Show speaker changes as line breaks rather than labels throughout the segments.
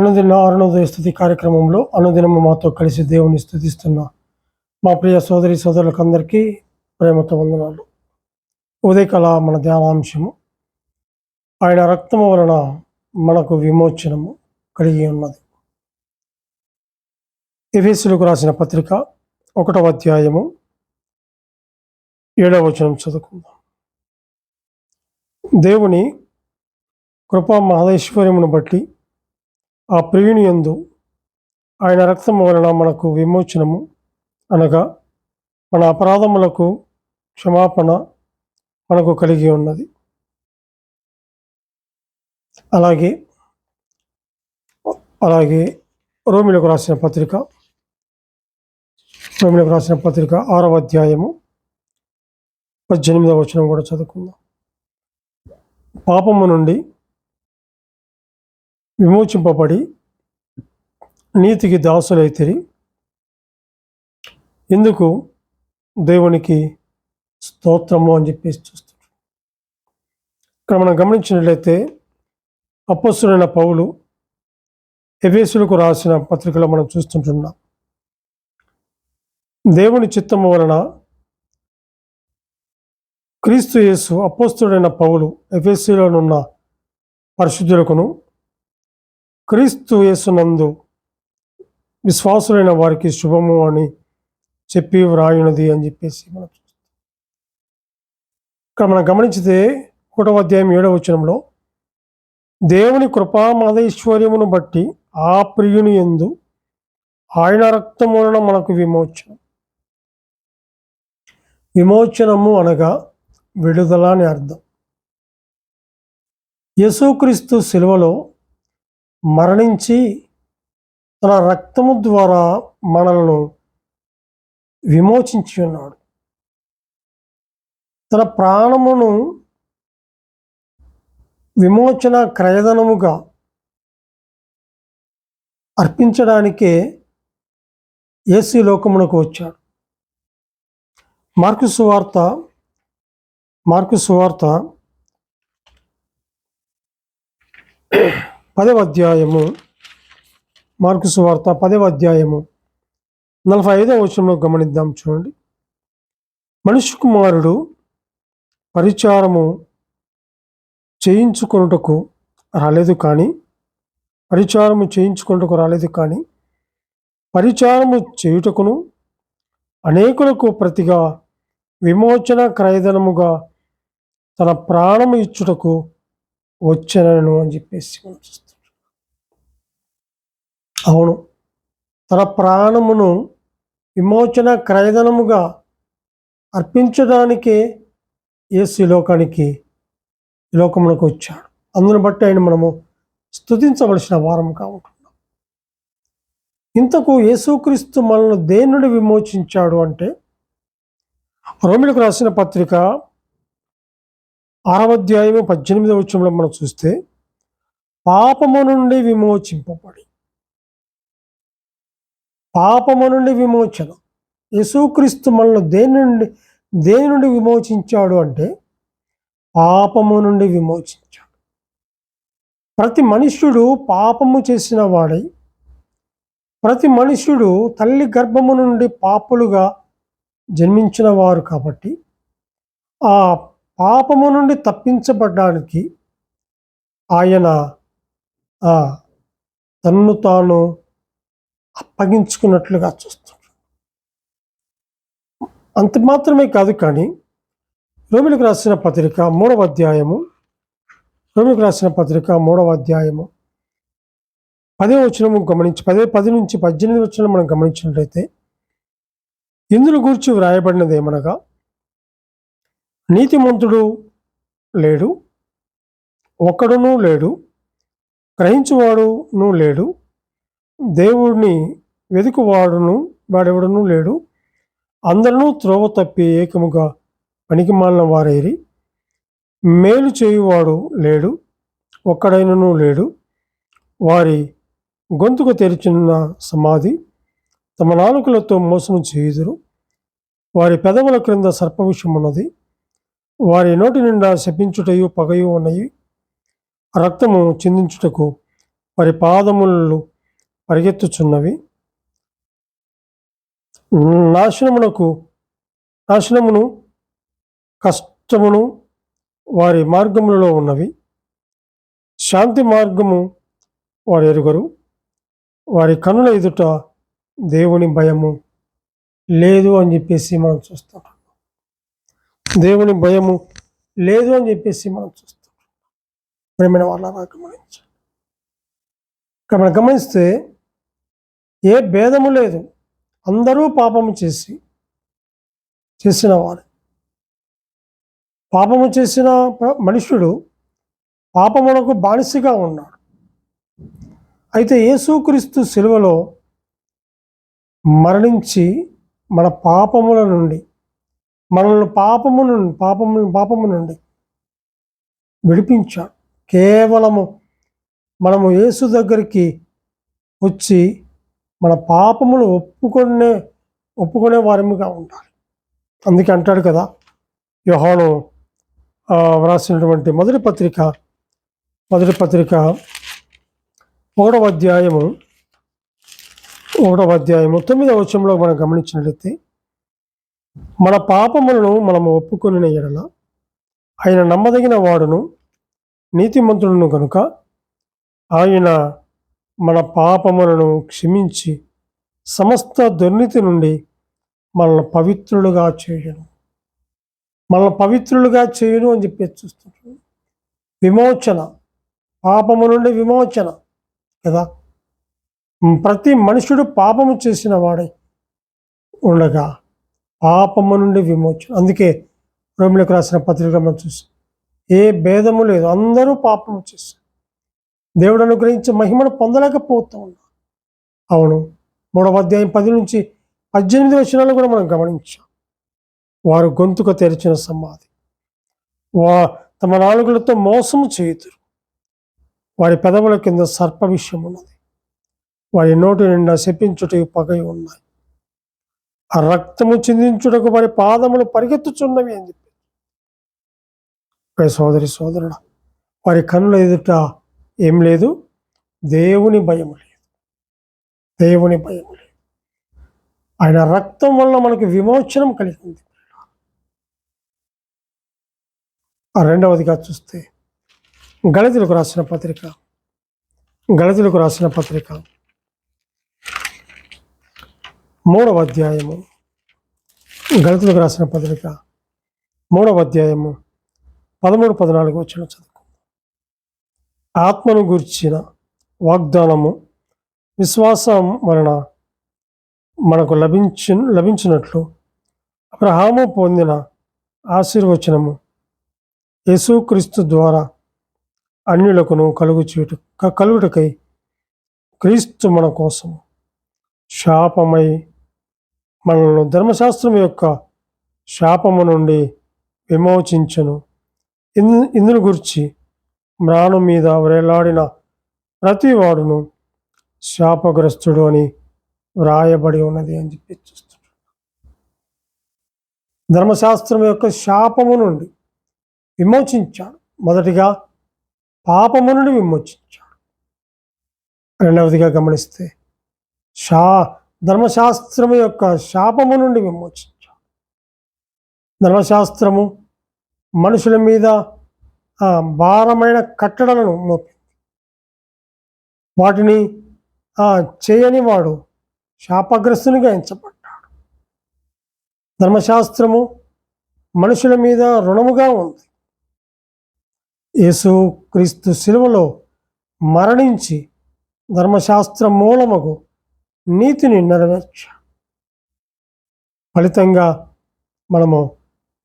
అనుదిన అరుణోదయ స్థుతి కార్యక్రమంలో అనుదినము మాతో కలిసి దేవుని స్థుతిస్తున్న. మా ప్రియ సోదరి సోదరులకు అందరికీ ప్రేమతో వందనాలు. ఉదయకాల మన ధ్యానాంశము. ఆయన రక్తము వలన మనకు విమోచనము కలిగి ఉన్నది. ఎఫీసులకు రాసిన పత్రిక ఒకటవ అధ్యాయము ఏడవ వచనం చదువుకుందాం. దేవుని కృపా మహదైశ్వర్యమును బట్టి ఆ ప్రియుని యందు ఆయన రక్తము వలన మనకు విమోచనము అనగా మన అపరాధములకు క్షమాపణ మనకు కలిగి ఉన్నది. అలాగే అలాగే రోమిలకు రాసిన పత్రిక రోమిలకు రాసిన పత్రిక ఆరవ అధ్యాయము పద్దెనిమిదవ వచనం కూడా చదువుకుందాం. పాపము నుండి విమోచింపబడి నీతికి దాసులైతిరి. ఎందుకు దేవునికి స్తోత్రము అని చెప్పేసి చూస్తారు ఇక్కడ మనం గమనించినట్లయితే అప్పస్తుడైన పౌలు ఎవేసులకు రాసిన పత్రికలో మనం చూస్తుంటున్నాం. దేవుని చిత్తము వలన క్రీస్తు యేసు అపోస్తుడైన పౌలు ఎఫెసీలోనున్న పరిశుద్ధులకును క్రీస్తు యేసునందు విశ్వాసులైన వారికి శుభము అని చెప్పి వ్రాయునది అని చెప్పేసి మనం చూస్తాం. ఇక్కడ మనం గమనించితే ఒకటవ అధ్యాయం ఏడవ వచనంలో దేవుని కృపామధైశ్వర్యమును బట్టి ఆ ప్రియుని ఎందు ఆయన రక్తం వలన మనకు విమోచనం. విమోచనము అనగా విడుదల అని అర్థం. యేసుక్రీస్తు శిలువలో మరణించి తన రక్తము ద్వారా మనలను విమోచించి ఉన్నాడు. తన ప్రాణమును విమోచన క్రయధనముగా అర్పించడానికే ఏసీ లోకమునకు వచ్చాడు. మార్కు సువార్త మార్కు సువార్త పదవ అధ్యాయము మార్కు సువార్త పదవ అధ్యాయము నలభై ఐదవ వచనంలో గమనిద్దాం చూడండి. మనిషి కుమారుడు పరిచారము చేయించుకొనుటకు రాలేదు కానీ పరిచారము చేయించుకొనుటకు రాలేదు కానీ పరిచారము చేయుటకును అనేకులకు ప్రతిగా విమోచన క్రయధనముగా తన ప్రాణము ఇచ్చుటకు వచ్చనను అని చెప్పేసి మనం అవును. తన ప్రాణమును విమోచన క్రయధనముగా అర్పించడానికే యేసు లోకానికి లోకమునకు వచ్చాడు. అందును బట్టి ఆయన మనము స్తుతించవలసిన వారం కావుంటున్నాం ఇంతకు యేసుక్రీస్తు మనల్ని దేని నుండి విమోచించాడు అంటే రోమిలకు రాసిన పత్రిక ఆరవ అధ్యాయము పద్దెనిమిదవ వచ్చంలో మనం చూస్తే పాపము నుండి విమోచింపబడి పాపము నుండి విమోచన. యేసుక్రీస్తు మనల్ని దేని నుండి దేని నుండి విమోచించాడు అంటే పాపము నుండి విమోచించాడు. ప్రతి మనుష్యుడు పాపము చేసిన వాడై ప్రతి మనుష్యుడు తల్లి గర్భము నుండి పాపులుగా జన్మించిన వారు కాబట్టి ఆ పాపము నుండి తప్పించబడ్డానికి ఆయన తన్ను తాను అప్పగించుకున్నట్లుగా చూస్తున్నాడు అంత మాత్రమే కాదు కానీ రోమిలకు రాసిన పత్రిక మూడవ అధ్యాయము రోమిలకు రాసిన పత్రిక మూడవ అధ్యాయము పదే వచనము గమనించి పదే పది నుంచి పద్దెనిమిది వచ్చిన మనం గమనించినట్లయితే ఇందులో గురించి వ్రాయబడినది ఏమనగా నీతిమంతుడు లేడు ఒక్కడునూ లేడు గ్రహించువాడును లేడు దేవుడిని వెతుకువాడును వాడెవడనూ లేడు. అందరూ త్రోవ తప్పి ఏకముగా పనికి మాలిన వారైరి. మేలు చేయువాడు లేడు ఒక్కడైనను లేడు. వారి గొంతుకు తెరిచిన సమాధి తమ నాలుకలతో మోసం చేయుదురు. వారి పెదవుల క్రింద సర్పవిషం ఉన్నది వారి నోటి నిండా శపించుటయు పగయు ఉన్నాయి. రక్తము చిందించుటకు వారి పాదములు పరిగెత్తుచున్నవి. నాశనమునకు నాశనమును కష్టమును వారి మార్గములలో ఉన్నవి. శాంతి మార్గము వారు ఎరుగరు. వారి కనుల ఎదుట దేవుని భయము లేదు అని చెప్పేసి మనం చూస్తాం. దేవుని భయము లేదు అని చెప్పేసి మనం చూస్తాం. ప్రేమైన వాళ్ళ గమనించాలి ఇక్కడ మనం గమనిస్తే ఏ భేదము లేదు. అందరూ పాపము చేసి చేసిన వారు. పాపము చేసిన మనుషుడు పాపమునకు బానిసగా ఉన్నాడు. అయితే యేసుక్రీస్తు శిలువలో మరణించి మన పాపముల నుండి మనల్ని పాపము నుండి పాపము పాపము నుండి విడిపించాడు. కేవలము మనము యేసు దగ్గరికి వచ్చి మన పాపములు ఒప్పుకునే ఒప్పుకునే వారముగా ఉండాలి. అందుకే అంటాడు కదా యోహాను వ్రాసినటువంటి మొదటి పత్రిక మొదటి పత్రిక ఒకటవ అధ్యాయము ఒకటవ అధ్యాయము తొమ్మిదవ వచ్చంలో మనం గమనించినట్లయితే మన పాపములను మనము ఒప్పుకొని ఎడల ఆయన నమ్మదగిన వాడును నీతిమంతుడును కనుక ఆయన మన పాపములను క్షమించి సమస్త దుర్నీతి నుండి మనల్ని పవిత్రులుగా చేయను. మనల్ని పవిత్రులుగా చేయను అని చెప్పి చూస్తుంటారు. విమోచన పాపము నుండి విమోచన కదా? ప్రతి మనుషుడు పాపము చేసిన వాడే ఉండగా పాపము నుండి విమోచన. అందుకే రోమిలకు రాసిన పత్రిక మనం చూసి ఏ భేదము లేదు అందరూ పాపము చేశారు దేవుడు అనుగ్రహించే మహిమను పొందలేకపోతూ ఉన్నాం అవును మూడవ అధ్యాయం పది నుంచి పద్దెనిమిది వచనాలు కూడా మనం గమనించాం. వారు గొంతుక తెరిచిన సమాధి. వా తమ నాలుగులతో మోసము చేయుదురు. వారి పెదవుల కింద సర్ప విషయం ఉన్నది. వారి నోటి నిండా శపించుటకు పగై ఉన్నాయి. ఆ రక్తము చిందించుటకు వారి పాదములు పరిగెత్తుచున్నవి అని చెప్పి సోదరి సోదరుడా వారి కన్నుల ఎదుట ఏం లేదు. దేవుని భయం లేదు. దేవుని భయం లేదు. ఆయన రక్తం వల్ల మనకు విమోచనం కలిగింది. ఆ రెండవదిగా చూస్తే గళితులకు రాసిన పత్రిక గళితులకు రాసిన పత్రిక మూడవ అధ్యాయము గళితులకు రాసిన పత్రిక మూడవ అధ్యాయము పదమూడు పద్నాలుగు వచ్చిన చదువు ఆత్మను గుర్చిన వాగ్దానము విశ్వాసం వలన మనకు లభించి లభించినట్లు అబ్రహాము పొందిన ఆశీర్వచనము యేసుక్రీస్తు ద్వారా అన్యులకును కలుగు చేయుట కలుగుటకై క్రీస్తు మన కోసం శాపమై మనల్ని ధర్మశాస్త్రం యొక్క శాపము నుండి విమోచించను. ఇందు ఇందును గురించి మ్రాణం మీద వ్రేలాడిన ప్రతివాడును శాపగ్రస్తుడు అని వ్రాయబడి ఉన్నది అని చెప్పి చూస్తున్నాడు. ధర్మశాస్త్రం యొక్క శాపము నుండి విమోచించాడు. మొదటిగా పాపము నుండి విమోచించాడు. రెండవదిగా గమనిస్తే శా ధర్మశాస్త్రము యొక్క శాపము నుండి విమోచించాడు. ధర్మశాస్త్రము మనుషుల మీద భారమైన కట్టడలను మోపింది వాటిని చేయని వాడు శాపగ్రస్తునిగా ఎంచబడ్డాడు. ధర్మశాస్త్రము మనుషుల మీద రుణముగా ఉంది. యేసు క్రీస్తు శిలువలో మరణించి ధర్మశాస్త్ర మూలముకు నీతిని నెరవేర్చాడు. ఫలితంగా మనము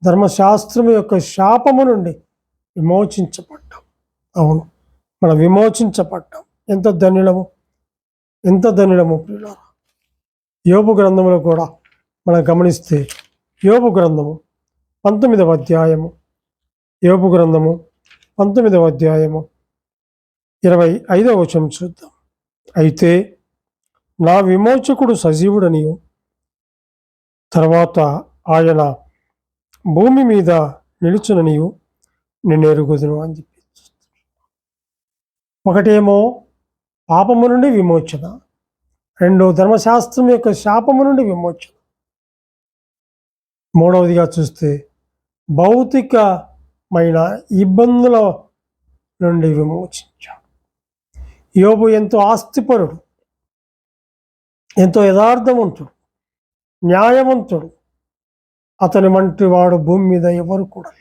ధర్మశాస్త్రము యొక్క శాపము నుండి విమోచించబడ్డాం అవును. మనం విమోచించబడ్డాం. ఎంత ధన్యులము? ఎంత ధన్యులము ప్రియులారా? యోపు గ్రంథములో కూడా మనం గమనిస్తే యోపు గ్రంథము పంతొమ్మిదవ అధ్యాయము. యోపు గ్రంథము పంతొమ్మిదవ అధ్యాయము. ఇరవై ఐదవ వచనం చూద్దాం. అయితే నా విమోచకుడు సజీవుడని తర్వాత ఆయన భూమి మీద నిలుచుననియు. నేను ఎరుగుదును అని చెప్పి ఒకటేమో పాపము నుండి విమోచన. రెండో ధర్మశాస్త్రం యొక్క శాపము నుండి విమోచన. మూడవదిగా చూస్తే భౌతికమైన ఇబ్బందుల నుండి విమోచించాడు యోబు ఎంతో ఆస్తిపరుడు. ఎంతో యథార్థవంతుడు. న్యాయవంతుడు. అతని వంటి వాడు భూమి మీద ఎవరు కూడా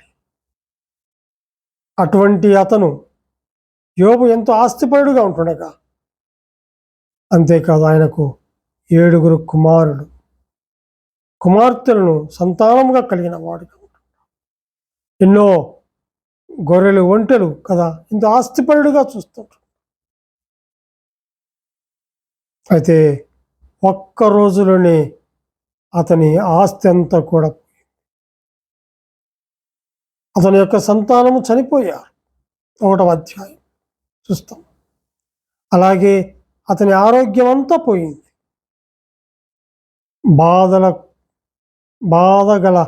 అటువంటి అతను యోబు ఎంతో ఆస్తిపరుడుగా ఉంటుండగా అంతేకాదు ఆయనకు ఏడుగురు కుమారుడు కుమార్తెలను సంతానముగా కలిగిన వాడుగా ఉంటాడు ఎన్నో గొర్రెలు ఒంటెలు కదా ఎంతో ఆస్తిపరుడుగా చూస్తుంటారు. అయితే ఒక్క రోజులోనే అతని ఆస్తి అంతా కూడా అతని యొక్క సంతానము చనిపోయారు ఒకటవ అధ్యాయం. చూస్తాం. అలాగే అతని ఆరోగ్యం అంతా పోయింది. బాధల బాధ గల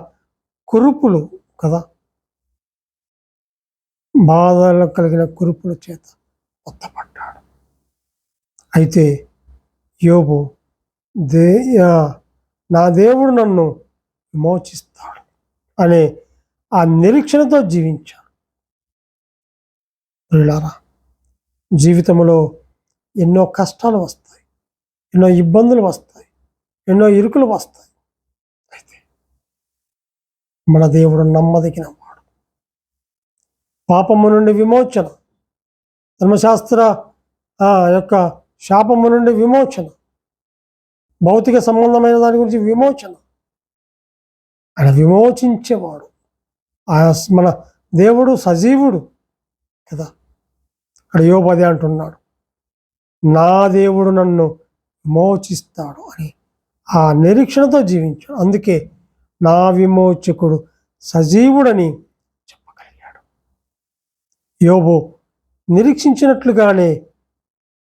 కురుపులు కదా? బాధలు కలిగిన కురుపుల చేత కొత్తపడ్డాడు అయితే యోబు దే నా దేవుడు నన్ను విమోచిస్తాడు అనే ఆ నిరీక్షణతో జీవించాను. ప్రియులారా జీవితంలో ఎన్నో కష్టాలు వస్తాయి ఎన్నో ఇబ్బందులు వస్తాయి ఎన్నో ఇరుకులు వస్తాయి. అయితే మన దేవుడు నమ్మదగిన వాడు. పాపము నుండి విమోచన. ధర్మశాస్త్ర ఆ యొక్క శాపము నుండి విమోచన. భౌతిక సంబంధమైన దాని గురించి విమోచన. ఆయన విమోచించేవాడు. మన దేవుడు సజీవుడు కదా. అక్కడ యోపది అంటున్నాడు నా దేవుడు నన్ను విమోచిస్తాడు అని ఆ నిరీక్షణతో జీవించాడు. అందుకే నా విమోచకుడు సజీవుడని చెప్పగలిగాడు. యోబు నిరీక్షించినట్లుగానే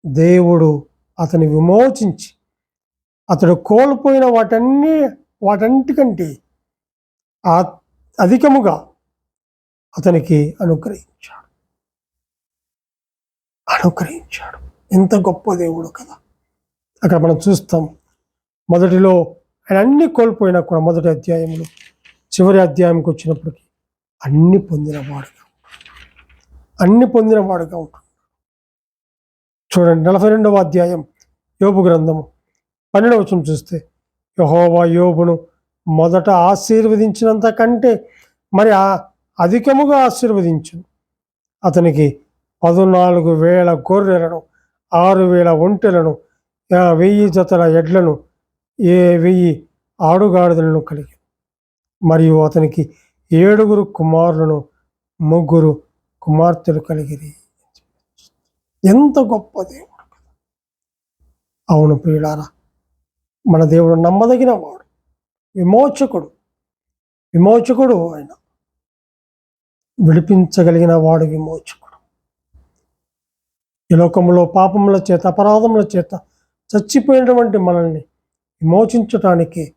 దేవుడు అతని విమోచించి అతడు కోల్పోయిన వాటన్ని వాటన్నిటికంటే అధికముగా అతనికి అనుగ్రహించాడు. అనుగ్రహించాడు. ఎంత గొప్ప దేవుడు కదా. అక్కడ మనం చూస్తాం మొదటిలో ఆయన అన్ని కోల్పోయినా కూడా మొదటి అధ్యాయంలో చివరి అధ్యాయంకి వచ్చినప్పటికీ అన్ని పొందినవాడుగా అన్ని పొందినవాడుగా ఉంటాడు. చూడండి నలభై రెండవ అధ్యాయం యోబు గ్రంథము. పన్నెండవ వచనం చూస్తే యహోవా యోబును మొదట ఆశీర్వదించినంత కంటే మరి ఆ అధికముగా ఆశీర్వదించు. అతనికి పద్నాలుగు వేల గొర్రెలను ఆరు వేల ఒంటెలను వెయ్యి జతల ఎడ్లను ఏ వెయ్యి ఆడుగాడిదలను కలిగి. మరియు అతనికి ఏడుగురు కుమారులను ముగ్గురు కుమార్తెలు కలిగిరి. ఎంత గొప్ప దేవుడు అవును ప్రియులారా మన దేవుడు నమ్మదగిన వాడు విమోచకుడు విమోచకుడు ఆయన. విడిపించగలిగిన వాడు విమోచకుడు ఈ లోకంలో పాపముల చేత అపరాధముల చేత చచ్చిపోయినటువంటి మనల్ని విమోచించటానికి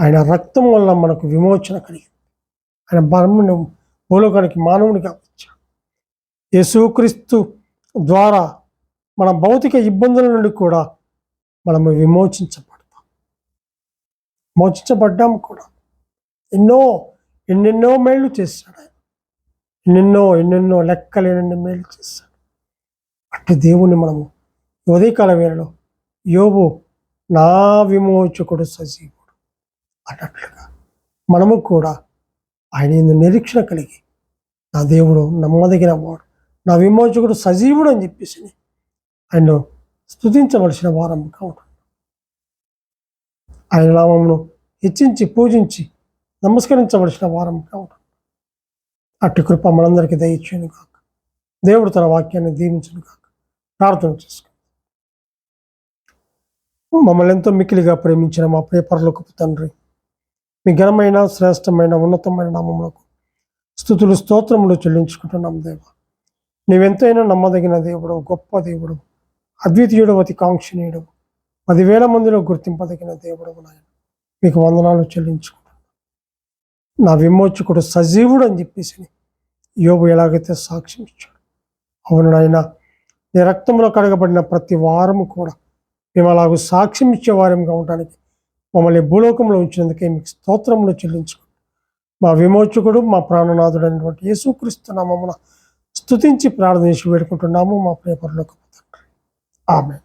ఆయన రక్తం వల్ల మనకు విమోచన కలిగింది. ఆయన బ్రహ్మను భూలోకానికి మానవునిగా వచ్చాడు యేసుక్రీస్తు ద్వారా మన భౌతిక ఇబ్బందుల నుండి కూడా మనము విమోచించబడతాం. విమోచించబడ్డాము కూడా. ఎన్నో ఎన్నెన్నో మేళ్ళు చేశాడు ఆయన. ఎన్నెన్నో ఎన్నెన్నో లెక్కలేనన్ని మేలు చేస్తాడు. అట్టి దేవుని మనము ఉదయకాల వేళలో యోబు నా విమోచకుడు సజీవుడు అన్నట్లుగా మనము కూడా ఆయన నిరీక్షణ కలిగి నా దేవుడు నమ్మదగిన వాడు నా విమోచకుడు సజీవుడు అని చెప్పేసి ఆయన స్తుతించవలసిన వారంగా ఉంటుంది ఆయన నామమును హెచ్చించి పూజించి నమస్కరించవలసిన వారముగా ఉంటుంది అట్టి కృప మనందరికీ దయచేయను కాక దేవుడు తన వాక్యాన్ని దీవించను కాక ప్రార్థన చేసుకుందాం. మమ్మల్ని ఎంతో మిక్కిలిగా ప్రేమించిన మా ప్రేపర్లకు తండ్రి మీ ఘనమైన శ్రేష్టమైన ఉన్నతమైన నామములకు స్థుతులు స్తోత్రములు చెల్లించుకుంటున్నాం దేవ. నీవెంతైనా నమ్మదగిన దేవుడు గొప్ప దేవుడు అద్వితీయుడు అతి కాంక్షణీయుడు పదివేల మందిలో గుర్తింపదగిన దేవుడు నాయన. మీకు వందనాలు చెల్లించుకుంటున్నాను నా విమోచకుడు సజీవుడు అని చెప్పేసి యోగు ఎలాగైతే సాక్ష్యం ఇచ్చాడు అవును నాయన నీ రక్తంలో కడగబడిన ప్రతి వారము కూడా మేము అలాగూ సాక్ష్యం ఇచ్చే వారంగా ఉండడానికి మమ్మల్ని భూలోకంలో ఉంచినందుకే మీకు స్తోత్రములు చెల్లించుకోండి మా విమోచకుడు మా ప్రాణనాథుడు అయినటువంటి యేసుక్రీస్తు నామమున స్తుతించి ప్రార్థించి వేడుకుంటున్నాము. మా ప్రియపరులకు ఆమె